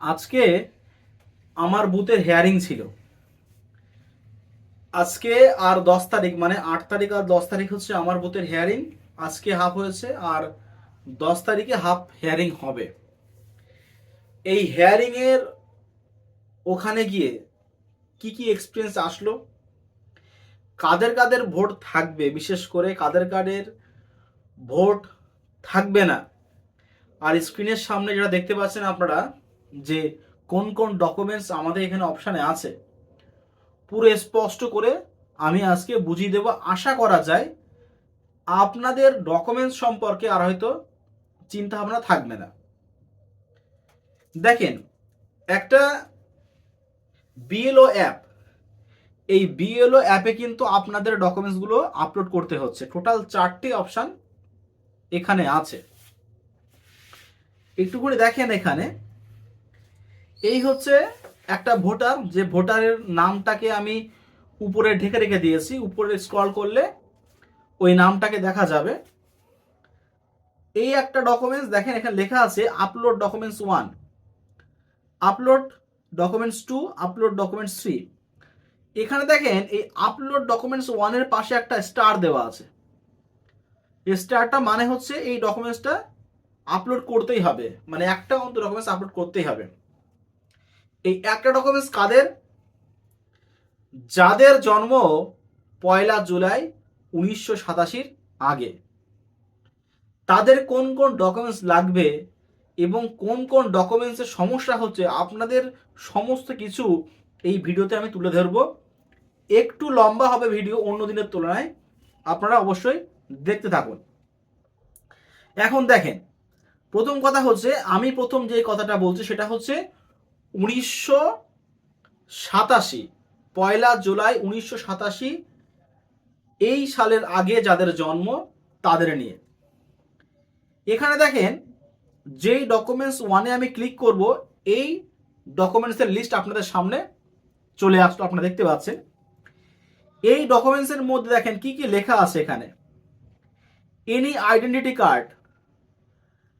আজকে আমার বুথের হেয়ারিং ছিল। আজকে আর দশ তারিখ মানে আট তারিখ আর দশ তারিখ হচ্ছে আমার বুথের হেয়ারিং আজকে হাফ হয়েছে আর দশ তারিখে হাফ হেয়ারিং হবে। এই হেয়ারিং এর ওখানে গিয়ে কি কি এক্সপিরিয়েন্স আসলো? কাদের কাদের ভোট থাকবে? বিশেষ করে কাদের কাদের ভোট থাকবে না? আর স্ক্রিনের সামনে যেটা দেখতে পাচ্ছেন আপনারা যে কোন কোন ডকুমেন্টস আমাদের এখানে অপশানে আছে, পুরো স্পষ্ট করে আমি আজকে বুঝিয়ে দেব। আশা করা যায় আপনাদের ডকুমেন্টস সম্পর্কে আর হয়তো চিন্তা ভাবনা থাকবে না। দেখেন, একটা বিএলও অ্যাপ এই বিএলও অ্যাপে কিন্তু আপনাদের ডকুমেন্টসগুলো আপলোড করতে হচ্ছে। টোটাল চারটি অপশান এখানে আছে। একটু করে দেখেন এখানে। এই হচ্ছে একটা ভোটার, যে ভোটারের নামটাকে আমি উপরে ঢেকে রেখে দিয়েছি, উপরে স্ক্রল করলে ওই নামটাকে দেখা যাবে। এই একটা ডকুমেন্টস দেখেন এখানে লেখা আছে upload documents one upload documents two upload documents three এখানে দেখেন, এই আপলোড ডকুমেন্টস ওয়ানের পাশে একটা স্টার দেওয়া আছে। এই স্টারটা মানে হচ্ছে এই ডকুমেন্টসটা আপলোড করতেই হবে মানে একটা অন্ত ডকুমেন্টস আপলোড করতেই হবে। এই একটা ডকুমেন্টস কাদের? যাদের জন্ম পয়লা জুলাই উনিশশো সাতাশির আগে। তাদের কোন কোন ডকুমেন্টস লাগবে এবং কোন কোন ডকুমেন্টসের সমস্যা হচ্ছে আপনাদের সমস্ত কিছু এই ভিডিওতে আমি তুলে ধরবো। একটু লম্বা হবে ভিডিও, অন্য দিনের তুলনায়। আপনারা অবশ্যই দেখতে থাকুন। এখন দেখেন, প্রথম কথা হচ্ছে, আমি প্রথম যে কথাটা বলছি সেটা হচ্ছে উনিশশো সাতাশি, পয়লা জুলাই উনিশশো সাতাশি, এই সালের আগে যাদের জন্ম, তাদের নিয়ে। এখানে দেখেন, যেই ডকুমেন্টস ওয়ানে আমি ক্লিক করব, এই ডকুমেন্টসের লিস্ট আপনাদের সামনে চলে আসলো, আপনারা দেখতে পাচ্ছেন। এই ডকুমেন্টসের মধ্যে দেখেন, কি কি লেখা আছে এখানে? Any identity card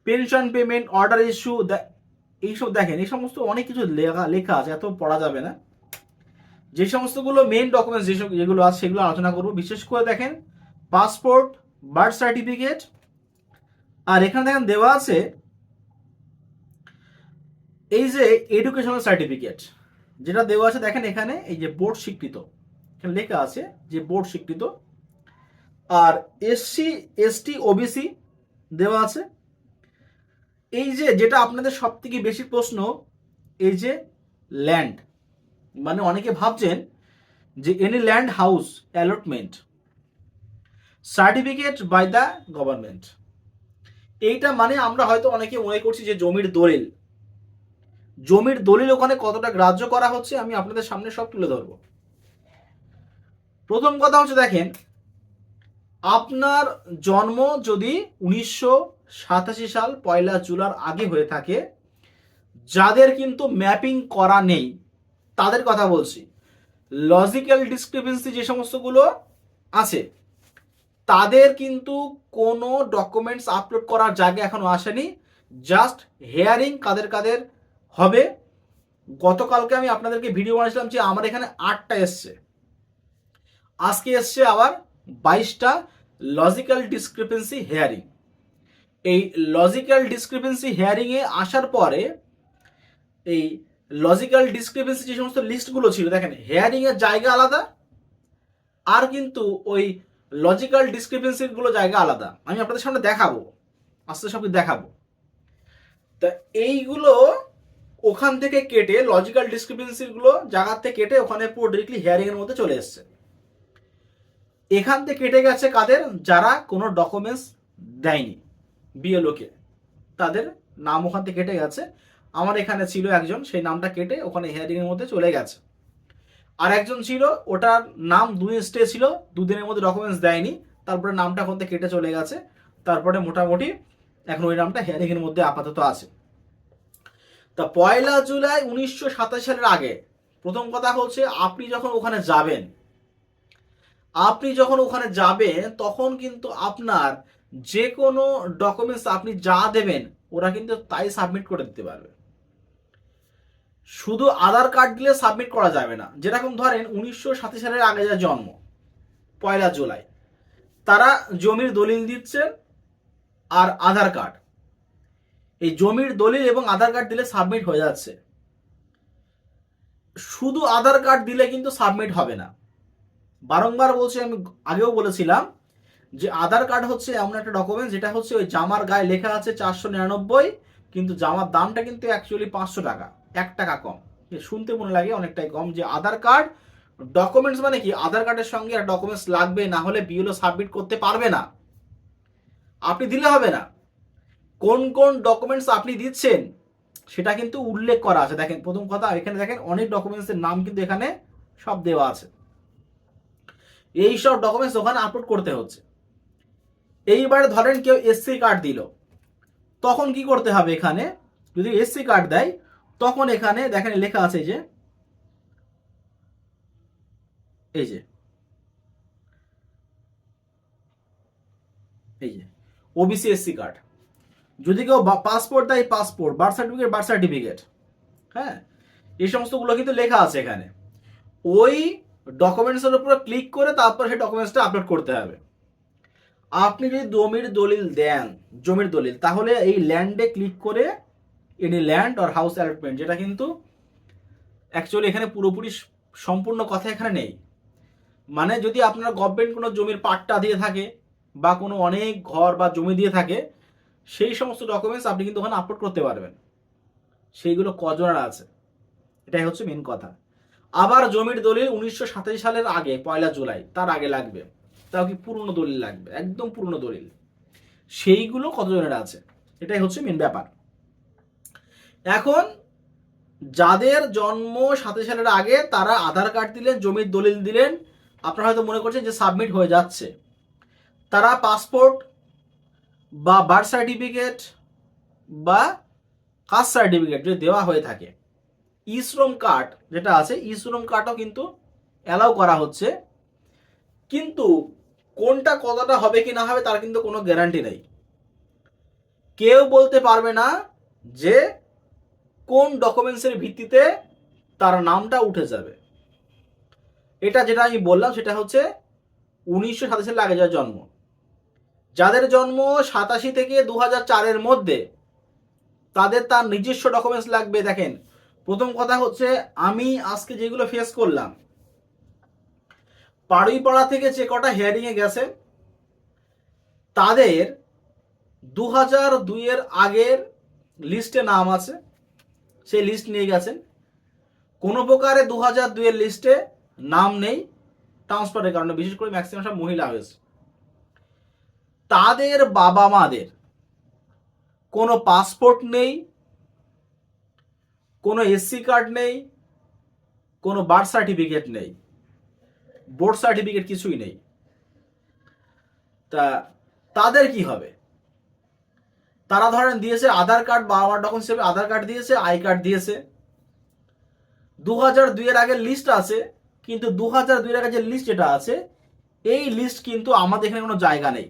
pension payment order issue এইসব দেখেন, এই সমস্ত অনেক কিছু লেখা লেখা আছে, এত পড়া যাবে না। যে সমস্তগুলো মেন ডকুমেন্টস যেসব যেগুলো আছে, সেগুলো আলোচনা করব। বিশেষ করে দেখেন পাসপোর্ট বার্থ সার্টিফিকেট আর এখানে দেখেন দেওয়া আছে, এই যে এডুকেশনাল সার্টিফিকেট যেটা দেওয়া আছে, দেখেন এখানে, এই যে বোর্ড স্বীকৃত। এখানে লেখা আছে যে বোর্ড স্বীকৃত। আর এসসি এসটি ওবিসি দেওয়া আছে। এই যে যেটা আপনাদের সব থেকে বেশি প্রশ্ন, এই যে ল্যান্ড মানে অনেকে ভাবছেন যে any land house allotment certificate by the government এইটা মানে আমরা হয়তো অনেকে মনে করছি যে জমির দলিল। জমির দলিল ওখানে কতটা গ্রাহ্য করা হচ্ছে আমি আপনাদের সামনে সব তুলে ধরবো। প্রথম কথা হচ্ছে দেখেন, আপনার জন্ম যদি উনিশশো সাতাশি সাল পয়লা জুলার আগে হয়ে থাকে। যাদের কিন্তু ম্যাপিং করা নেই, তাদের কথা বলছি। লজিক্যাল ডিসক্রিপেন্সি যে সমস্তগুলো আছে, তাদের কিন্তু কোনো ডকুমেন্টস আপলোড করার জায়গা এখনও আসেনি। জাস্ট হেয়ারিং কাদের কাদের হবে। গতকালকে আমি আপনাদেরকে ভিডিও বানিয়েছিলাম যে আমার এখানে আটটা এসছে। আজকে এসছে আবার বাইশটা লজিক্যাল ডিসক্রিপেন্সি হেয়ারিং। এই লজিক্যাল ডিসক্রিপেন্সি হেয়ারিংয়ে আসার পরে এই লজিক্যাল ডিসক্রিপেন্সি যে সমস্ত লিস্টগুলো ছিল, দেখেন হেয়ারিংয়ের জায়গা আলাদা, আর কিন্তু ওই লজিক্যাল ডিসক্রিপেন্সিগুলো জায়গা আলাদা। আমি আপনাদের সামনে দেখাবো, আস্তে সব দেখাবো। তা এইগুলো ওখান থেকে কেটে লজিক্যাল ডিসক্রিপেন্সিগুলো জায়গার থেকে কেটে ওখানে পুরো ডিরেক্টলি হেয়ারিংয়ের মধ্যে চলে এসছে। এখান থেকে কেটে গেছে কাদের? যারা কোনো ডকুমেন্টস দেয়নি। বিএলওকে তাদের নাম ওখান থেকে কেটে গেছে। আমার এখানে ছিল একজন, সেই নামটা কেটে ওখানে হেয়ারিংয়ের মধ্যে চলে গেছে। আর একজন ছিল, ওটার নাম দুই স্টে ছিল, দুদিনের মধ্যে ডকুমেন্টস দেয়নি। তারপরে নামটা ওখান থেকে কেটে চলে গেছে। তারপরে মোটামুটি এখন ওই নামটা হেয়ারিংয়ের মধ্যে আপাতত আছে। তা পয়লা জুলাই উনিশশো সাতাশ সালের আগে, প্রথম কথা হচ্ছে আপনি যখন ওখানে যাবেন, আপনি যখন ওখানে যাবেন, তখন কিন্তু আপনার যে কোনো ডকুমেন্টস আপনি যা দেবেন, ওরা কিন্তু তাই সাবমিট করে দিতে পারবে। শুধু আধার কার্ড দিলে সাবমিট করা যাবে না। যেরকম ধরেন উনিশশো সালের আগে যা জন্ম, পয়লা জুলাই, তারা জমির দলিল দিচ্ছে আর আধার কার্ড এই জমির দলিল এবং আধার কার্ড দিলে সাবমিট হয়ে যাচ্ছে। শুধু আধার কার্ড দিলে কিন্তু সাবমিট হবে না। বারংবার বলছি আমি আগেও বলেছিলাম যে আধার কার্ড হচ্ছে এমন একটা ডকুমেন্ট যেটা হচ্ছে ওই জামার গায়ে লেখা আছে চারশো নিরানব্বই, কিন্তু জামার দামটা কিন্তু অ্যাকচুয়ালি পাঁচশো টাকা, এক টাকা কম। শুনতে মনে লাগে অনেকটাই কম যে আধার কার্ড ডকুমেন্টস মানে কি? আধার কার্ডের সঙ্গে আর ডকুমেন্টস লাগবে, না হলে বিএলও সাবমিট করতে পারবে না। আপনি দিলে হবে না। কোন কোন ডকুমেন্টস আপনি দিচ্ছেন, সেটা কিন্তু উল্লেখ করা আছে। দেখেন, প্রথম কথা এখানে দেখেন, অনেক ডকুমেন্টসের নাম কিন্তু এখানে সব দেওয়া আছে। এই সব ডকুমেন্টস ওখানে আপলোড করতে হচ্ছে। এইবারে ধরেন কেউ এসসি কার্ড দিল, তখন কি করতে হবে এখানে? যদি এসসি কার্ড দেয়, তখন এখানে দেখেন লেখা আছে যে, এই যে এই যে ওবিসি এসসি কার্ড যদি কেউ পাসপোর্ট দেয় passport birth certificate birth certificate হ্যাঁ? এই সমস্তগুলো কিন্তু লেখা আছে এখানে। ওই ডকুমেন্টসের উপর ক্লিক করে তারপর সেই ডকুমেন্টসটা আপলোড করতে হবে। আপনি যদি জমির দলিল দেন, জমির দলিল, তাহলে এই ল্যান্ডে ক্লিক করে any land or house allotment যেটা কিন্তু অ্যাকচুয়ালি এখানে পুরোপুরি সম্পূর্ণ কথা এখানে নেই। মানে যদি আপনার গভর্নমেন্ট কোনো জমির পাট্টা দিয়ে থাকে বা কোনো অনেক ঘর বা জমি দিয়ে থাকে, সেই সমস্ত ডকুমেন্টস আপনি কিন্তু ওখানে আপলোড করতে পারবেন। সেইগুলো কজনার আছে? এটাই হচ্ছে মেন কথা। আবার জমির দলিল উনিশশো সাতাশ সালের আগে, পয়লা জুলাই, তার আগে লাগবে। তাও কি পুরনো দলিল লাগবে? একদম পুরনো দলিল। সেইগুলো কতজনের আছে? এটাই হচ্ছে মেন ব্যাপার। এখন যাদের জন্ম সাথে সালের আগে তারা আধার কার্ড দিলেন, জমির দলিল দিলেন, আপনারা হয়তো মনে করছেন যে সাবমিট হয়ে যাচ্ছে। তারা পাসপোর্ট বা বার্থ সার্টিফিকেট বা কাস্ট সার্টিফিকেট যদি দেওয়া হয়ে থাকে ই শ্রম কার্ড যেটা আছে ই শ্রম কার্ডও কিন্তু অ্যালাউ করা হচ্ছে। কিন্তু কোনটা কতটা হবে কি না হবে তার কিন্তু কোনো গ্যারান্টি নেই। কেউ বলতে পারবে না যে কোন ডকুমেন্টসের ভিত্তিতে তার নামটা উঠে যাবে। এটা যেটা আমি বললাম সেটা হচ্ছে উনিশশো সাতাশি সালে আগে জন্ম। যাদের জন্ম সাতাশি থেকে দু হাজার চারের মধ্যে, তাদের তার নিজস্ব ডকুমেন্টস লাগবে। দেখেন, প্রথম কথা হচ্ছে আমি আজকে যেগুলো ফেস করলাম পাড়ুইপাড়া থেকে যে কটা হিয়ারিংয়ে গেছে, তাদের দু হাজার দুইয়ের আগের লিস্টে নাম আছে, সেই লিস্ট নিয়ে গেছেন। কোনো প্রকারে দু হাজার দুইয়ের লিস্টে নাম নেই ট্রান্সফারের কারণে, বিশেষ করে ম্যাক্সিমাম সব মহিলা হয়েছে। তাদের বাবা মাদের কোনো পাসপোর্ট নেই, কোনো এসসি কার্ড নেই, কোনো বার্থ সার্টিফিকেট নেই। বোর্ড সার্টিফিকেট কিছুই নেই। তা তাদের কি হবে? তারা ধরেন দিয়েছে আধার কার্ড বাবা মার ডকুমেন্টস হিসেবে আধার কার্ড দিয়েছে, আই কার্ড দিয়েছে। দু হাজার দুইয়ের আগের লিস্ট আছে, কিন্তু দু হাজার দুইয়ের আগে যে লিস্ট যেটা আছে, এই লিস্ট কিন্তু আমাদের এখানে কোনো জায়গা নেই।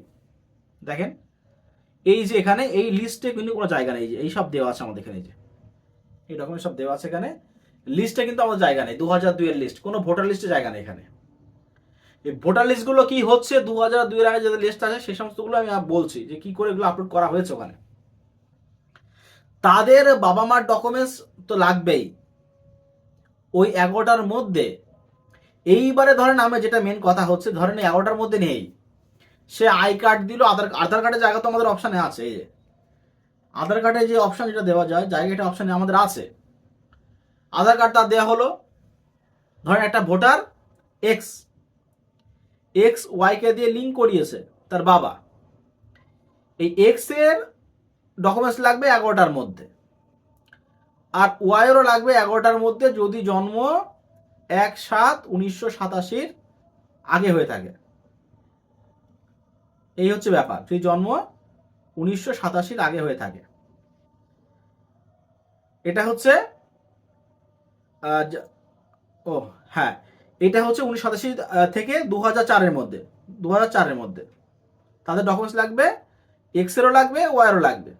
দেখেন, এই যে এখানে, এই লিস্টে কিন্তু কোনো জায়গা নেই। যে, এই সব দেওয়া আছে আমাদের এখানে যে। এই ডকুমেন্ট সব দেওয়া আছে এখানে। লিস্টে কিন্তু আমাদের জায়গা নেই দু হাজার দুইয়ের লিস্ট কোনো ভোটার লিস্টে জায়গা নেই এখানে। এই ভোটার লিস্টগুলো কি হচ্ছে? দু হাজার দুইয়ের আগে যে লিস্ট আছে, সেই সমস্তগুলো আমি বলছি যে কি করে এগুলো আপলোড করা হয়েছে ওখানে। তাদের বাবা মার ডকুমেন্টস তো লাগবেই। ওই এগারোটার মধ্যে, এইবারে ধরেন আমি যেটা মেন কথা হচ্ছে, ধরেন এগারোটার মধ্যে নেই। সে আই কার্ড দিল, আধার আধার কার্ডের জায়গা তো আমাদের অপশানে আছে, এই যে। আধার কার্ডে যে অপশান যেটা দেওয়া যায়, জায়গাটা অপশানে আমাদের আছে। আধার কার্ড তার দেওয়া হলো, ধরেন একটা ভোটার এক্স এক্স ওয়াইকে দিয়ে লিঙ্ক করিয়েছে তার বাবা। এই এক্সের ডকুমেন্টস লাগবে এগারোটার মধ্যে। আর ওয়াইয়েরও লাগবে এগারোটার মধ্যে যদি জন্ম এক সাত উনিশশো সাতাশির আগে হয়ে থাকে। এই হচ্ছে ব্যাপার। যদি জন্ম উনিশশো সাতাশির আগে হয়ে থাকে। এটা হচ্ছে ও হ্যাঁ। এটা হচ্ছে উনিশশো সাতাশি থেকে দু চারের মধ্যে। দু চারের মধ্যে। তাদের ডকুমেন্টস লাগবে এক্সেরও লাগবে ওয়াইয়েরও লাগবে।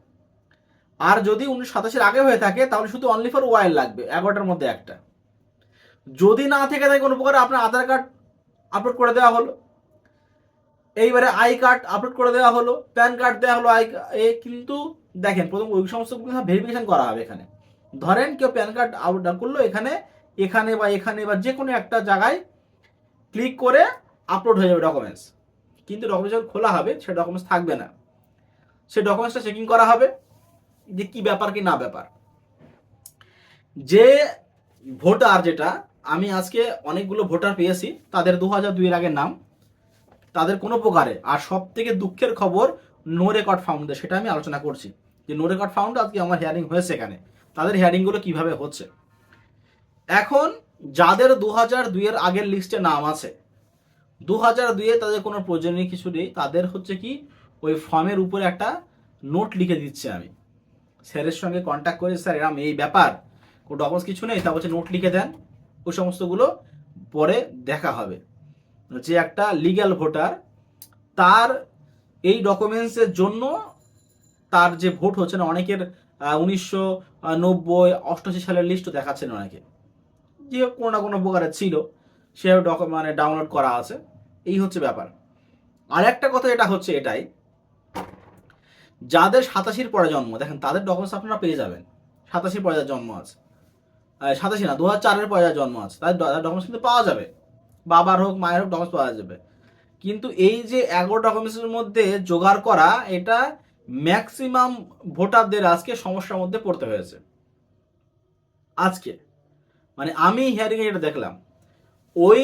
আর যদি উনিশশো সাতাশের আগে হয়ে থাকে, তাহলে শুধু অনলি ফর ওয়াইল লাগবে, এগারোটার মধ্যে একটা। যদি না থেকে থাকে কোনো প্রকারে, আপনার আধার কার্ড আপলোড করে দেওয়া হলো। এইবারে আই কার্ড আপলোড করে দেওয়া হলো প্যান কার্ড দেওয়া হলো আই এ কিন্তু দেখেন, প্রথম ওই সমস্ত ভেরিফিকেশন করা হবে এখানে। ধরেন কেউ প্যান কার্ড আপলোড করল, এখানে এখানে বা এখানে বা যে কোনো একটা জায়গায় ক্লিক করে আপলোড হয়ে যাবে ডকুমেন্টস কিন্তু ডকুমেন্টস যখন খোলা হবে, সে ডকুমেন্টস থাকবে না। সে ডকুমেন্টসটা চেকিং করা হবে যে কি ব্যাপার, কি না ব্যাপার। যে ভোটার যেটা, আমি আজকে অনেকগুলো ভোটার পেয়েছি, তাদের দু হাজার দুইয়ের আগের নাম। তাদের কোনো প্রকারে, আর সব থেকে দুঃখের খবর নো রেকর্ড ফাউন্ডে সেটা আমি আলোচনা করছি। যে নো রেকর্ড ফাউন্ড আজকে আমার হিয়ারিং হয়েছে এখানে। তাদের হিয়ারিংগুলো কীভাবে হচ্ছে? এখন যাদের দু হাজার দুইয়ের আগের লিস্টে নাম আছে দু হাজার দুইয়ে তাদের কোনো প্রয়োজনীয় কিছু নেই। তাদের হচ্ছে কি, ওই ফর্মের উপরে একটা নোট লিখে দিচ্ছে আমি। স্যারের সঙ্গে কন্ট্যাক্ট করে, স্যার, এরম এই ব্যাপার, কোনো ডকুমেন্টস কিছু নেই? তা বলছে নোট লিখে দেন। ওই সমস্তগুলো পরে দেখা হবে। যে একটা লিগ্যাল ভোটার তার এই ডকুমেন্টসের জন্য তার যে ভোট হচ্ছে না, অনেকের উনিশশো নব্বই, অষ্টাশি সালের লিস্টও দেখাচ্ছেন অনেকে। যে কোনো না কোনো প্রকারের ছিল সে ডক মানে ডাউনলোড করা আছে। এই হচ্ছে ব্যাপার। আর একটা কথা এটা হচ্ছে এটাই, যাদের সাতাশির পরে জন্ম, দেখেন তাদের ডকুমেন্টস আপনারা পেয়ে যাবেন। সাতাশির পরে জন্ম আছে সাতাশি না দু হাজার চারের পরে জন্ম আছে, তাদের ডকুমেন্টস কিন্তু পাওয়া যাবে। বাবার হোক, মায়ের হোক ডকুমেন্টস পাওয়া যাবে। কিন্তু এই যে এগারো ডকুমেন্টসের মধ্যে জোগাড় করা, এটা ম্যাক্সিমাম ভোটারদের আজকে সমস্যার মধ্যে পড়তে হয়েছে। আজকে। মানে আমি হিয়ারিং এটা দেখলাম, ওই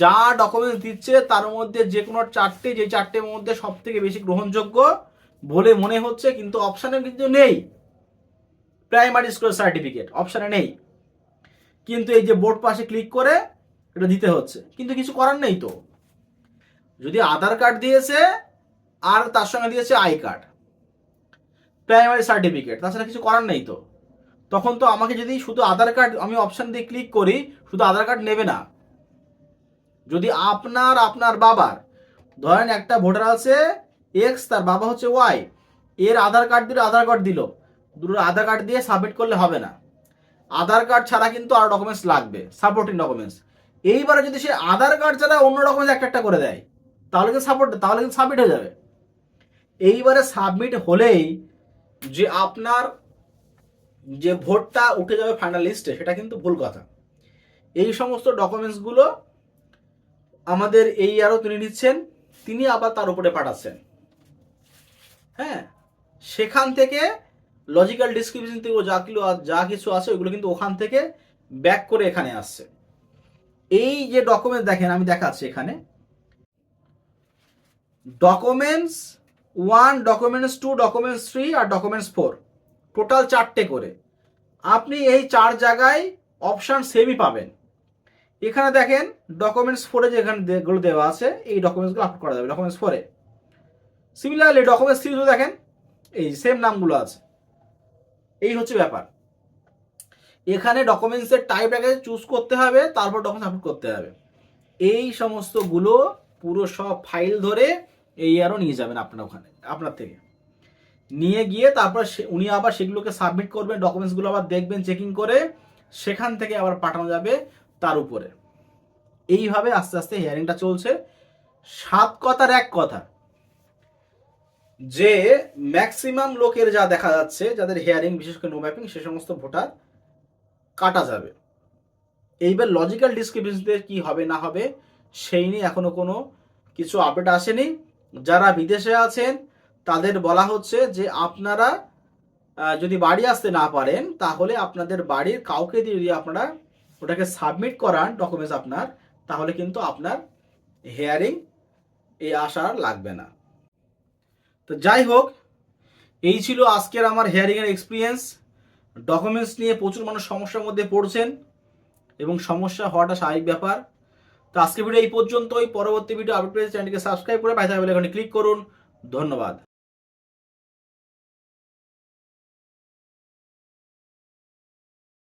যা ডকুমেন্টস দিচ্ছে তার মধ্যে যে কোনো চারটে, যে চারটের মধ্যে সব থেকে বেশি গ্রহণযোগ্য বলে মনে হচ্ছে, কিন্তু অপশানে কিন্তু নেই। প্রাইমারি স্কুল সার্টিফিকেট অপশানে নেই। কিন্তু এই যে বোর্ড পাশে ক্লিক করে এটা দিতে হচ্ছে। কিন্তু কিছু করার নেই তো। যদি আধার কার্ড দিয়েছে, আর তার সঙ্গে দিয়েছে আই কার্ড প্রাইমারি সার্টিফিকেট তাছাড়া কিছু করার নেই তো। তখন তো আমাকে যদি শুধু আধার কার্ড, আমি অপশন দিয়ে ক্লিক করি, শুধু আধার কার্ড নেবে না। যদি আপনার আপনার বাবার, ধরেন একটা ভোটার আছে এক্স তার বাবা হচ্ছে ওয়াই এর আধার কার্ড দিল, আধার কার্ড দিল। দুটো আধার কার্ড দিয়ে সাবমিট করলে হবে না। আধার কার্ড ছাড়া কিন্তু আরও ডকুমেন্টস লাগবে সাপোর্টিং ডকুমেন্টস এইবারে যদি সে আধার কার্ড ছাড়া অন্য ডকুমেন্টস একটা একটা করে দেয়, তাহলে কিন্তু সাপোর্ট তাহলে কিন্তু সাবমিট হয়ে যাবে। এইবারে সাবমিট হলেই যে আপনার যে ভোটটা উঠে যাবে ফাইনাল লিস্টে সেটা কিন্তু ভুল কথা। এই সমস্ত ডকুমেন্টসগুলো আমাদের এই আরও তিনি নিচ্ছেন তিনি আবার তার উপরে পাঠাচ্ছেন। হ্যাঁ? সেখান থেকে লজিক্যাল ডিসক্রিপশন থেকে যা কিলো যা কিছু আছে, ওইগুলো কিন্তু ওখান থেকে ব্যাক করে এখানে আসছে। এই যে ডকুমেন্ট দেখেন, আমি দেখাচ্ছি এখানে। Documents one documents two documents three আর ডকুমেন্টস ফোর টোটাল চারটে করে। আপনি এই চার জায়গায় অপশান সেমই পাবেন। এখানে দেখেন ডকুমেন্টস ফোরে যেখানে দেওয়া আছে, এই ডকুমেন্টসগুলো আপলোড করা যাবে ডকুমেন্টস ফোরে সিমিলারলি ডকুমেন্টস থ্রিতেও দেখেন, এই সেম নামগুলো আছে। এই হচ্ছে ব্যাপার। এখানে ডকুমেন্টসের টাইপটাকে চুজ করতে হবে, তারপর ডকুমেন্টস আপলোড করতে হবে। এই সমস্তগুলো পুরো সব ফাইল ধরে এই আরও নিয়ে যাবেন আপনার ওখানে, আপনার থেকে। নিয়ে গিয়ে তারপর উনি আবার সেগুলোকে সাবমিট করবেন ডকুমেন্টসগুলো আবার দেখবেন চেকিং করে সেখান থেকে আবার পাঠানো যাবে তার উপরে। এইভাবে আস্তে আস্তে হিয়ারিংটা চলছে। সাত কথার এক কথা। যে ম্যাক্সিমাম লোকের যা দেখা যাচ্ছে, যাদের হেয়ারিং বিশেষ করে নো ম্যাপিং সে সমস্ত ভোটার কাটা যাবে। এইবার লজিক্যাল ডিসক্রিপেন্সিতে কি হবে, না হবে, সেই নিয়ে এখনও কোনো কিছু আপডেট আসেনি। যারা বিদেশে আছেন তাদের বলা হচ্ছে যে আপনারা যদি বাড়ি আসতে না পারেন, তাহলে আপনাদের বাড়ির কাউকে দিয়ে যদি আপনারা ওটাকে সাবমিট করান ডকুমেন্টস আপনার, তাহলে কিন্তু আপনার হেয়ারিং এই আশা আর লাগবে না। তো যাই হোক, এই ছিল আজকের আমার হেয়ারিংয়ের এক্সপিরিয়েন্স ডকুমেন্টস নিয়ে প্রচুর মানুষ সমস্যার মধ্যে পড়ছেন এবং সমস্যা হওয়াটা স্বাভাবিক ব্যাপার। তো আজকে ভিডিও এই পর্যন্তই। পরবর্তী ভিডিও আপডেট চ্যানেলকে সাবস্ক্রাইব করে পাশে বেল ক্লিক করুন। ধন্যবাদ।